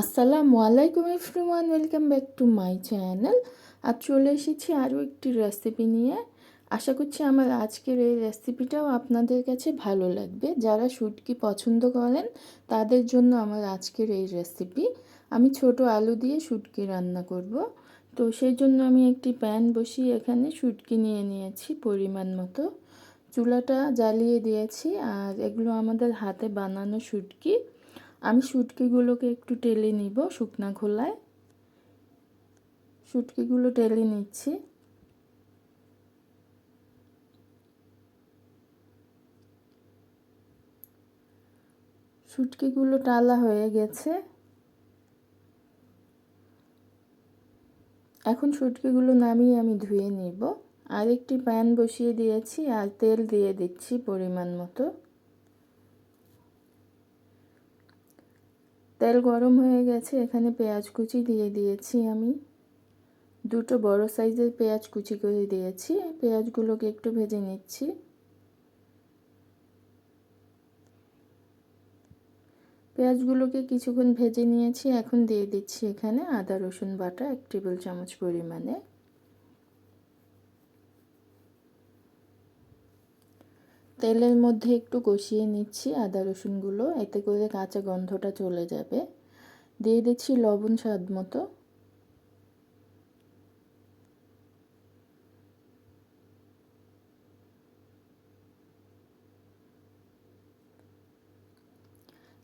আসসালামু আলাইকুম everyone, welcome back to my channel. আর চলে এসেছি আরও একটি রেসিপি নিয়ে। আশা করছি আমার আজকের এই রেসিপিটাও আপনাদের কাছে ভালো লাগবে। যারা শুটকি পছন্দ করেন, তাদের জন্য আমার আজকের এই রেসিপি আমি ছোট আলু দিয়ে শুটকি রান্না করব। তো সেই জন্য আমি একটি প্যান বসিয়ে এখানে শুটকি নিয়ে নিয়েছি পরিমাণ মতো। চুলাটা জ্বালিয়ে দিয়েছি আর এগুলো আমাদের হাতে বানানো শুটকি। আমি শুটকিগুলোকে একটু টেলে নিব শুকনা খোলায়। শুটকিগুলো টেলে নিচ্ছি। শুটকিগুলো টালা হয়ে গেছে। এখন শুটকিগুলো নামিয়ে আমি ধুয়ে নিব। আরেকটি প্যান বসিয়ে দিয়েছি আর তেল দিয়ে দিচ্ছি পরিমাণ মতো। তেল গরম হয়ে গেছে, এখানে পেঁয়াজ কুচি দিয়ে দিয়েছি আমি। দুটো বড় সাইজের পেঁয়াজ কুচি করে দিয়েছি, পেঁয়াজগুলোকে একটু ভেজে নিচ্ছি। পেঁয়াজগুলোকে কিছুক্ষণ ভেজে নিয়েছি, এখন দিয়ে দিচ্ছি এখানে আদা রসুন বাটা, এক টেবিল চামচ পরিমাণে। তেলের মধ্যে একটু কষিয়ে নিচ্ছি আদা রসুনগুলো, এতে করে কাঁচা গন্ধটা চলে যাবে। দিয়ে দিচ্ছি লবণ স্বাদ মতো।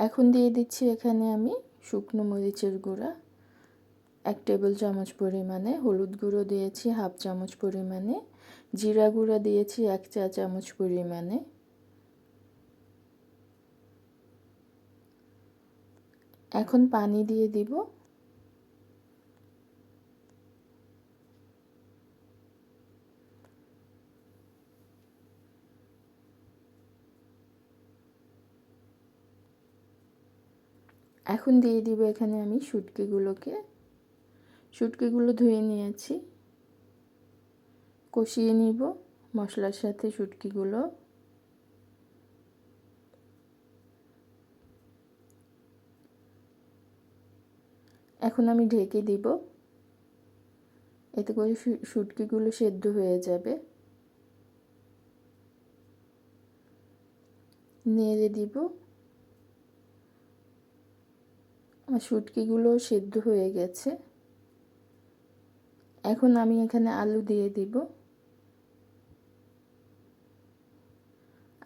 এখন দিয়ে দিচ্ছি এখানে আমি শুকনো মরিচের গুঁড়া। এক টেবিল চামচ পরিমাণে হলুদ গুঁড়ো দিয়েছি, হাফ চামচ পরিমাণে। জিরা গুঁড়া দিয়েছি এক চা চামচ পরিমাণে। এখন পানি দিয়ে দিব। এখন দিয়ে দিব এখানে আমি শুটকিগুলোকে। শুটকিগুলো ধুয়ে নিয়েছি। কষিয়ে নিব মশলার সাথে শুটকিগুলো। এখন আমি ঢেকে দিব। এতে করে শুটকিগুলো সেদ্ধ হয়ে যাবে। নেড়ে দিব। আমার শুটকিগুলো সেদ্ধ হয়ে গেছে। এখন আমি এখানে আলু দিয়ে দিব।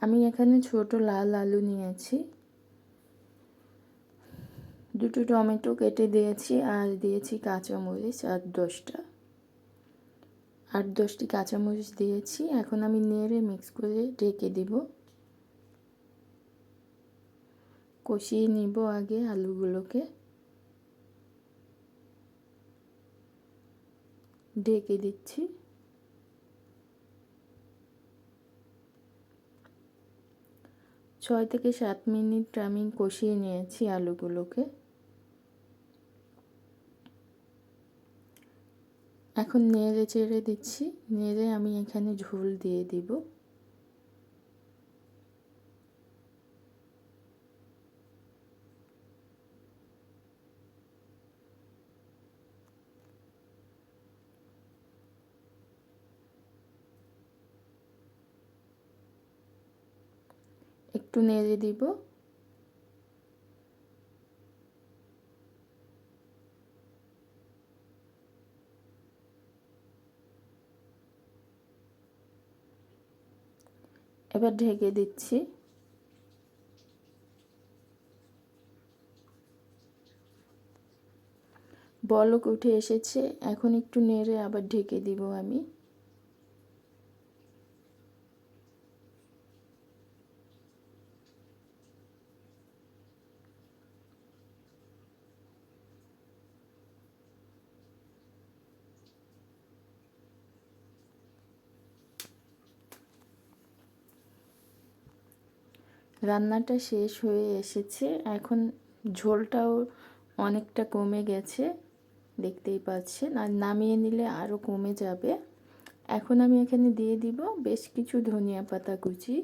আমি এখানে ছোট লাল আলু নিয়েছি। দুটো টমেটো কেটে দিয়েছি আর দিয়েছি কাঁচামরিচ আর দশটা। আট দশটি কাঁচামরিচ দিয়েছি। এখন আমি নেড়ে মিক্স করে ঢেকে দিব। কষিয়ে নিব আগে আলুগুলোকে। ঢেকে দিচ্ছি। ছয় থেকে সাত মিনিট আমি কষিয়ে নিয়েছি আলুগুলোকে। এখন নেড়ে চেড়ে দিচ্ছি, নেড়ে আমি এখানে ঝোল দিয়ে দিব। একটু নেড়ে দিব। এবার ঢেকে দিচ্ছি। বলক উঠে এসেছে, এখন একটু নেড়ে আবার ঢেকে দিব আমি। রান্নাটা শেষ হয়ে এসেছে। এখন ঝোলটাও অনেকটা কমে গেছে, দেখতেই পাচ্ছেন। আর নামিয়ে নিলে আরও কমে যাবে। এখন আমি এখানে দিয়ে দিব বেশ কিছু ধনিয়া পাতা কুচি।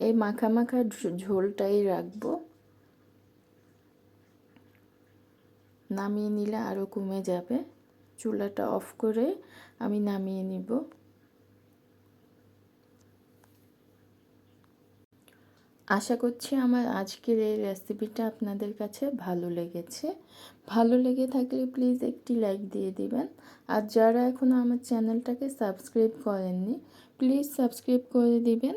এই মাখা মাখা ঝোলটাই রাখব। নামিয়ে নিলে আরও কমে যাবে। চুলাটা অফ করে আমি নামিয়ে নিব। আশা করছি আমার আজকের এই রেসিপিটা আপনাদের কাছে ভালো লেগেছে। ভালো লেগে থাকলে প্লিজ একটি লাইক দিয়ে দিবেন। আর যারা এখনও আমার চ্যানেলটাকে সাবস্ক্রাইব করেননি প্লিজ সাবস্ক্রাইব করে দিবেন।